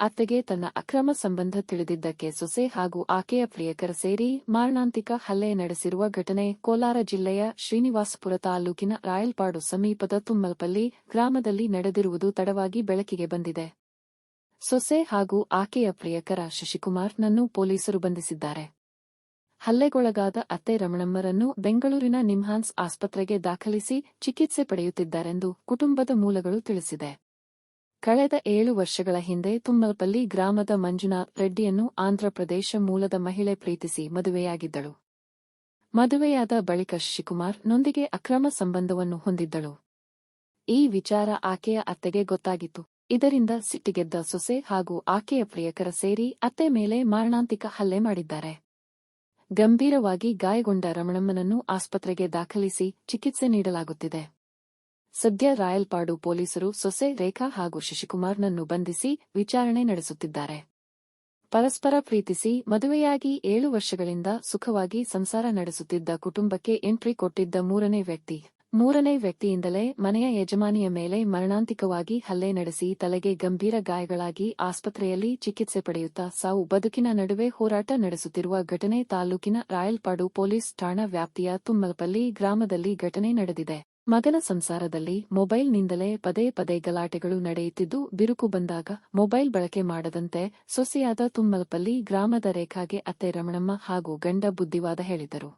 ಅತ್ತೆಗೆ ತನ್ನ ಅಕ್ರಮ ಸಂಬಂಧ ತಿಳಿದಿದ್ದಕ್ಕೆ ಸೊಸೆ ಹಾಗೂ ಆಕೆಯ ಪ್ರಿಯಕರ ಸೇರಿ ಮಾರಣಾಂತಿಕ ಹಲ್ಲೆ ನಡೆಸಿರುವ ಘಟನೆ ಕೋಲಾರ ಜಿಲ್ಲೆಯ ಶ್ರೀನಿವಾಸಪುರ ತಾಲೂಕಿನ ರಾಯಲ್ಪಾಡು ಸಮೀಪದ ತುಮ್ಮಲ್ಪಲ್ಲಿ ಗ್ರಾಮದಲ್ಲಿ ನಡೆದಿರುವುದು ತಡವಾಗಿ ಬೆಳಕಿಗೆ ಬಂದಿದೆ. ಸೊಸೆ ಹಾಗೂ ಆಕೆಯ ಪ್ರಿಯಕರ ಶಶಿಕುಮಾರ್ನನ್ನು ಪೊಲೀಸರು ಬಂಧಿಸಿದ್ದಾರೆ. ಹಲ್ಲೆಗೊಳಗಾದ ಅತ್ತೆ ರಮಣಮ್ಮರನ್ನು ಬೆಂಗಳೂರಿನ ನಿಮ್ಹಾನ್ಸ್ ಆಸ್ಪತ್ರೆಗೆ ದಾಖಲಿಸಿ ಚಿಕಿತ್ಸೆ ಪಡೆಯುತ್ತಿದ್ದಾರೆಂದು ಕುಟುಂಬದ ಮೂಲಗಳು ತಿಳಿಸಿದೆ. ಕಳೆದ ಏಳು ವರ್ಷಗಳ ಹಿಂದೆ ತುಮ್ಮಲ್ಪಲ್ಲಿ ಗ್ರಾಮದ ಮಂಜುನಾಥ್ ರೆಡ್ಡಿಯನ್ನು ಆಂಧ್ರಪ್ರದೇಶ ಮೂಲದ ಮಹಿಳೆ ಪ್ರೀತಿಸಿ ಮದುವೆಯಾಗಿದ್ದಳು. ಮದುವೆಯಾದ ಬಳಿಕ ಶಿಕುಮಾರ್ ನೊಂದಿಗೆ ಅಕ್ರಮ ಸಂಬಂಧವನ್ನು ಹೊಂದಿದ್ದಳು. ಈ ವಿಚಾರ ಆಕೆಯ ಅತ್ತೆಗೆ ಗೊತ್ತಾಗಿತ್ತು. ಇದರಿಂದ ಸಿಟ್ಟಿಗೆದ್ದ ಸೊಸೆ ಹಾಗೂ ಆಕೆಯ ಪ್ರಿಯಕರ ಸೇರಿ ಅತ್ತೆ ಮೇಲೆ ಮಾರಣಾಂತಿಕ ಹಲ್ಲೆ ಮಾಡಿದ್ದಾರೆ. ಗಂಭೀರವಾಗಿ ಗಾಯಗೊಂಡ ರಮಣಮ್ಮನನ್ನು ಆಸ್ಪತ್ರೆಗೆ ದಾಖಲಿಸಿ ಚಿಕಿತ್ಸೆ ನೀಡಲಾಗುತ್ತಿದೆ. ಸದ್ಯ ರಾಯಲ್ಪಾಡು ಪೊಲೀಸರು ಸೊಸೆ ರೇಖಾ ಹಾಗೂ ಶಶಿಕುಮಾರ್ನನ್ನು ಬಂಧಿಸಿ ವಿಚಾರಣೆ ನಡೆಸುತ್ತಿದ್ದಾರೆ. ಪರಸ್ಪರ ಪ್ರೀತಿಸಿ ಮದುವೆಯಾಗಿ ಏಳು ವರ್ಷಗಳಿಂದ ಸುಖವಾಗಿ ಸಂಸಾರ ನಡೆಸುತ್ತಿದ್ದ ಕುಟುಂಬಕ್ಕೆ ಎಂಟ್ರಿ ಕೊಟ್ಟಿದ್ದ ಮೂರನೇ ವ್ಯಕ್ತಿ. ಮೂರನೇ ವ್ಯಕ್ತಿಯಿಂದಲೇ ಮನೆಯ ಯಜಮಾನಿಯ ಮೇಲೆ ಮರಣಾಂತಿಕವಾಗಿ ಹಲ್ಲೆ ನಡೆಸಿ ತಲೆಗೆ ಗಂಭೀರ ಗಾಯಗಳಾಗಿ ಆಸ್ಪತ್ರೆಯಲ್ಲಿ ಚಿಕಿತ್ಸೆ ಪಡೆಯುತ್ತಾ ಸಾವು ಬದುಕಿನ ನಡುವೆ ಹೋರಾಟ ನಡೆಸುತ್ತಿರುವ ಘಟನೆ ತಾಲೂಕಿನ ರಾಯಲ್ಪಾಡು ಪೊಲೀಸ್ ಠಾಣಾ ವ್ಯಾಪ್ತಿಯ ತುಮ್ಮಲಪಲ್ಲಿ ಗ್ರಾಮದಲ್ಲಿ ಘಟನೆ ನಡೆದಿದೆ. ಮಗನ ಸಂಸಾರದಲ್ಲಿ ಮೊಬೈಲ್ನಿಂದಲೇ ಪದೇ ಪದೇ ಗಲಾಟೆಗಳು ನಡೆಯುತ್ತಿದ್ದು, ಬಿರುಕು ಬಂದಾಗ ಮೊಬೈಲ್ ಬಳಕೆ ಮಾಡದಂತೆ ಸೊಸೆಯಾದ ತುಮ್ಮಲಪಲ್ಲಿ ಗ್ರಾಮದ ರೇಖಾಗೆ ಅತ್ತೆ ರಮಣಮ್ಮ ಹಾಗೂ ಗಂಡ ಬುದ್ಧಿವಾದ ಹೇಳಿದರು.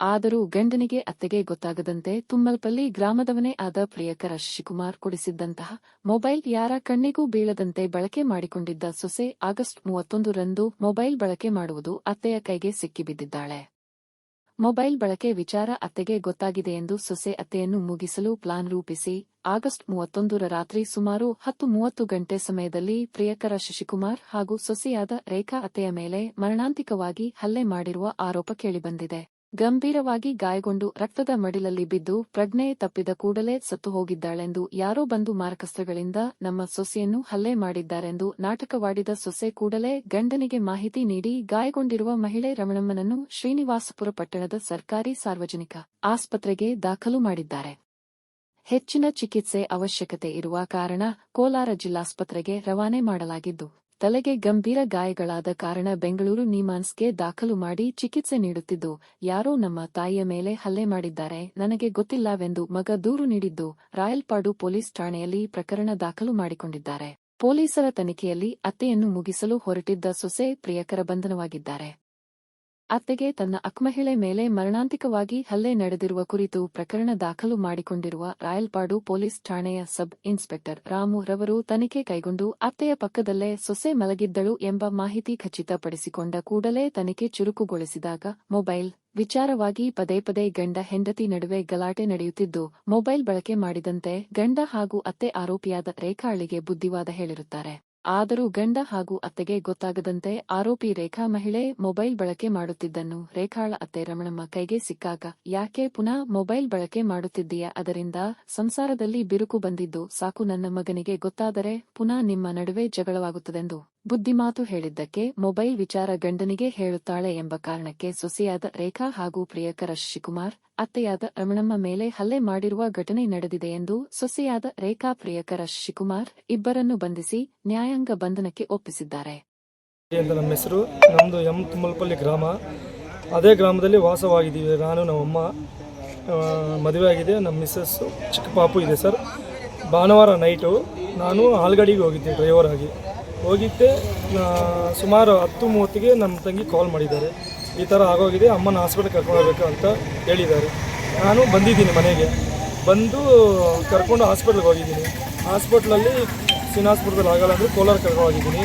ಆದರೂ ಗಂಡನಿಗೆ ಅತ್ತೆಗೆ ಗೊತ್ತಾಗದಂತೆ ತುಮ್ಮಲ್ಪಲ್ಲಿ ಗ್ರಾಮದವನೇ ಆದ ಪ್ರಿಯಕರ ಶಶಿಕುಮಾರ್ ಕೊಡಿಸಿದ್ದಂತಹ ಮೊಬೈಲ್ ಯಾರ ಕಣ್ಣಿಗೂ ಬೀಳದಂತೆ ಬಳಕೆ ಮಾಡಿಕೊಂಡಿದ್ದ ಸೊಸೆ ಆಗಸ್ಟ್ ಮೂವತ್ತೊಂದು ರಂದು ಮೊಬೈಲ್ ಬಳಕೆ ಮಾಡುವುದು ಅತ್ತೆಯ ಕೈಗೆ ಸಿಕ್ಕಿಬಿದ್ದಿದ್ದಾಳೆ. ಮೊಬೈಲ್ ಬಳಕೆ ವಿಚಾರ ಅತ್ತೆಗೆ ಗೊತ್ತಾಗಿದೆ ಎಂದು ಸೊಸೆ ಅತ್ತೆಯನ್ನು ಮುಗಿಸಲು ಪ್ಲಾನ್ ರೂಪಿಸಿ, ಆಗಸ್ಟ್ ಮೂವತ್ತೊಂದರ ರಾತ್ರಿ ಸುಮಾರು ಹತ್ತು ಮೂವತ್ತು ಗಂಟೆ ಸಮಯದಲ್ಲಿ ಪ್ರಿಯಕರ ಶಶಿಕುಮಾರ್ ಹಾಗೂ ಸೊಸೆಯಾದ ರೇಖಾ ಅತ್ತೆಯ ಮೇಲೆ ಮರಣಾಂತಿಕವಾಗಿ ಹಲ್ಲೆ ಮಾಡಿರುವ ಆರೋಪ ಕೇಳಿಬಂದಿದೆ. ಗಂಭೀರವಾಗಿ ಗಾಯಗೊಂಡು ರಕ್ತದ ಮಡಿಲಲ್ಲಿ ಬಿದ್ದು ಪ್ರಜ್ಞೆ ತಪ್ಪಿದ ಕೂಡಲೇ ಸತ್ತು ಹೋಗಿದ್ದಾಳೆಂದು ಯಾರೋ ಬಂದು ಮಾರಕಸ್ತ್ರಗಳಿಂದ ನಮ್ಮ ಸೊಸೆಯನ್ನು ಹಲ್ಲೆ ಮಾಡಿದ್ದಾರೆಂದು ನಾಟಕವಾಡಿದ ಸೊಸೆ ಕೂಡಲೇ ಗಂಡನಿಗೆ ಮಾಹಿತಿ ನೀಡಿ ಗಾಯಗೊಂಡಿರುವ ಮಹಿಳೆ ರಮಣಮ್ಮನನ್ನು ಶ್ರೀನಿವಾಸಪುರ ಪಟ್ಟಣದ ಸರ್ಕಾರಿ ಸಾರ್ವಜನಿಕ ಆಸ್ಪತ್ರೆಗೆ ದಾಖಲು ಮಾಡಿದ್ದಾರೆ. ಹೆಚ್ಚಿನ ಚಿಕಿತ್ಸೆ ಅವಶ್ಯಕತೆ ಇರುವ ಕಾರಣ ಕೋಲಾರ ಜಿಲ್ಲಾಸ್ಪತ್ರೆಗೆ ರವಾನೆ ಮಾಡಲಾಗಿದ್ದು ತಲೆಗೆ ಗಂಭೀರ ಗಾಯಗಳಾದ ಕಾರಣ ಬೆಂಗಳೂರು ನಿಮಾನ್ಸ್ಗೆ ದಾಖಲು ಮಾಡಿ ಚಿಕಿತ್ಸೆ ನೀಡುತ್ತಿದ್ದು, ಯಾರೋ ನಮ್ಮ ತಾಯಿಯ ಮೇಲೆ ಹಲ್ಲೆ ಮಾಡಿದ್ದಾರೆ, ನನಗೆ ಗೊತ್ತಿಲ್ಲವೆಂದು ಮಗ ದೂರು ನೀಡಿದ್ದು, ರಾಯಲ್ಪಾಡು ಪೊಲೀಸ್ ಠಾಣೆಯಲ್ಲಿ ಪ್ರಕರಣ ದಾಖಲು ಮಾಡಿಕೊಂಡಿದ್ದಾರೆ. ಪೊಲೀಸರ ತನಿಖೆಯಲ್ಲಿ ಅತ್ತೆಯನ್ನು ಮುಗಿಸಲು ಹೊರಟಿದ್ದ ಸೊಸೆ ಪ್ರಿಯಕರ ಬಂಧನವಾಗಿದ್ದಾರೆ. ಅತ್ತೆಗೆ ತನ್ನ ಅಕ್ಮಹಿಳೆ ಮೇಲೆ ಮರಣಾಂತಿಕವಾಗಿ ಹಲ್ಲೆ ನಡೆದಿರುವ ಕುರಿತು ಪ್ರಕರಣ ದಾಖಲು ಮಾಡಿಕೊಂಡಿರುವ ರಾಯಲ್ಪಾಡು ಪೊಲೀಸ್ ಠಾಣೆಯ ಸಬ್ ಇನ್ಸ್ಪೆಕ್ಟರ್ ರಾಮು ರವರು ತನಿಖೆ ಕೈಗೊಂಡು ಅತ್ತೆಯ ಪಕ್ಕದಲ್ಲೇ ಸೊಸೆ ಮಲಗಿದ್ದಳು ಎಂಬ ಮಾಹಿತಿ ಖಚಿತಪಡಿಸಿಕೊಂಡ ಕೂಡಲೇ ತನಿಖೆ ಚುರುಕುಗೊಳಿಸಿದಾಗ ಮೊಬೈಲ್ ವಿಚಾರವಾಗಿ ಪದೇ ಪದೇ ಗಂಡ ಹೆಂಡತಿ ನಡುವೆ ಗಲಾಟೆ ನಡೆಯುತ್ತಿದ್ದು, ಮೊಬೈಲ್ ಬಳಕೆ ಮಾಡಿದಂತೆ ಗಂಡ ಹಾಗೂ ಅತ್ತೆ ಆರೋಪಿಯಾದ ರೇಖಾಳಿಗೆ ಬುದ್ಧಿವಾದ ಹೇಳಿರುತ್ತಾರೆ. ಆದರೂ ಗಂಡ ಹಾಗೂ ಅತ್ತೆಗೆ ಗೊತ್ತಾಗದಂತೆ ಆರೋಪಿ ರೇಖಾ ಮಹಿಳೆ ಮೊಬೈಲ್ ಬಳಕೆ ಮಾಡುತ್ತಿದ್ದನ್ನು ರೇಖಾಳ ಅತ್ತೆ ರಮಣಮ್ಮ ಕೈಗೆ ಸಿಕ್ಕಾಗ, ಯಾಕೆ ಪುನಃ ಮೊಬೈಲ್ ಬಳಕೆ ಮಾಡುತ್ತಿದ್ದೀಯ? ಅದರಿಂದ ಸಂಸಾರದಲ್ಲಿ ಬಿರುಕು ಬಂದಿದ್ದು ಸಾಕು ನನ್ನ ಮಗನಿಗೆ ಗೊತ್ತಾದರೆ ಪುನಃ ನಿಮ್ಮ ನಡುವೆ ಜಗಳವಾಗುತ್ತದೆಂದು. ಬುದ್ಧಿಮಾತು ಹೇಳಿದ್ದಕ್ಕೆ ಮೊಬೈಲ್ ವಿಚಾರ ಗಂಡನಿಗೆ ಹೇಳುತ್ತಾಳೆ ಎಂಬ ಕಾರಣಕ್ಕೆ ಸೊಸೆಯಾದ ರೇಖಾ ಹಾಗೂ ಪ್ರಿಯಕರ ಶಿಕುಮಾರ್ ಅತ್ತೆಯಾದ ರಮಣಮ್ಮ ಮೇಲೆ ಹಲ್ಲೆ ಮಾಡಿರುವ ಘಟನೆ ನಡೆದಿದೆ ಎಂದು ಸೊಸೆಯಾದ ರೇಖಾ, ಪ್ರಿಯಕರ ಶಿಕುಮಾರ್ ಇಬ್ಬರನ್ನು ಬಂಧಿಸಿ ನ್ಯಾಯಾಂಗ ಬಂಧನಕ್ಕೆ ಒಪ್ಪಿಸಿದ್ದಾರೆ. ನಮ್ಮ ಹೆಸರು ನಮ್ಮದು ಎಂ ತುಮ್ಮಲಪಲ್ಲಿ ಗ್ರಾಮ. ಅದೇ ಗ್ರಾಮದಲ್ಲಿ ವಾಸವಾಗಿದ್ದೀವಿ. ನಾನು, ನಮ್ಮಮ್ಮ ಮದುವೆ ಆಗಿದೆ. ನಮ್ಮ ಮಿಸ್ಸಸ್ ಚಿಕ್ಕ ಪಾಪು ಇದೆ ಸರ್. ಭಾನುವಾರ ನೈಟು ನಾನು ಆಲ್ಗಡಿಗೆ ಹೋಗಿದ್ದೆ ಡ್ರೈವರ್ ಆಗಿ. ಹೋಗಿದ್ದೆ. ಸುಮಾರು ಹತ್ತು ಮೂವತ್ತಿಗೆ ನಮ್ಮ ತಂಗಿ ಕಾಲ್ ಮಾಡಿದ್ದಾರೆ. ಈ ಥರ ಆಗೋಗಿದೆ, ಅಮ್ಮನ ಹಾಸ್ಪಿಟ್ಲ್ ಕರ್ಕೊಂಡು ಹೋಗ್ಬೇಕು ಅಂತ ಹೇಳಿದ್ದಾರೆ. ನಾನು ಬಂದಿದ್ದೀನಿ ಮನೆಗೆ. ಬಂದು ಕರ್ಕೊಂಡು ಹಾಸ್ಪಿಟ್ಲಿಗೆ ಹೋಗಿದ್ದೀನಿ. ಹಾಸ್ಪಿಟ್ಲಲ್ಲಿ ಸಿನಾಸ್ಪುರದಲ್ಲಿ ಆಗಲ್ಲ ಅಂದರೆ ಕೋಲಾರ ಕರ್ಕೊಂಡು ಹೋಗಿದ್ದೀನಿ.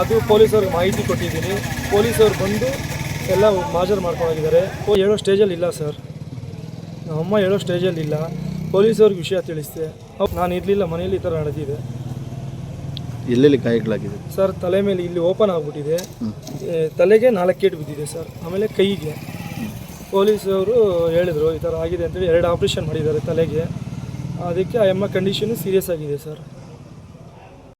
ಅದು ಪೊಲೀಸವ್ರಿಗೆ ಮಾಹಿತಿ ಕೊಟ್ಟಿದ್ದೀನಿ. ಪೊಲೀಸವ್ರು ಬಂದು ಎಲ್ಲ ಮಾಜರ್ ಮಾಡ್ಕೊಂಡೋಗಿದ್ದಾರೆ ಹೇಳೋ ಸ್ಟೇಜಲ್ಲಿ ಇಲ್ಲ ಸರ್ ನಮ್ಮಮ್ಮ ಹೇಳೋ ಸ್ಟೇಜಲ್ಲಿ ಇಲ್ಲ. ಪೊಲೀಸವ್ರಿಗೆ ವಿಷಯ ತಿಳಿಸಿದೆ. ನಾನು ಇರಲಿಲ್ಲ, ಮನೆಯಲ್ಲಿ ಈ ಥರ ನಡೆದಿದೆ. ಎಲ್ಲೆಲ್ಲಿ ಗಾಯಗಳಾಗಿದೆ ಸರ್ ತಲೆ ಮೇಲೆ ಇಲ್ಲಿ ಓಪನ್ ಆಗಿಬಿಟ್ಟಿದೆ. ತಲೆಗೆ ನಾಲ್ಕು ಏಟು ಬಿದ್ದಿದೆ ಸರ್. ಆಮೇಲೆ ಕೈಗೆ. ಪೊಲೀಸವರು ಹೇಳಿದರು ಈ ಥರ ಆಗಿದೆ ಅಂತೇಳಿ ಎರಡು ಆಪ್ರೇಷನ್ ಮಾಡಿದ್ದಾರೆ ತಲೆಗೆ. ಅದಕ್ಕೆ ಆ ಎಮ್ಮ ಕಂಡೀಷನು ಸೀರಿಯಸ್ ಆಗಿದೆ ಸರ್.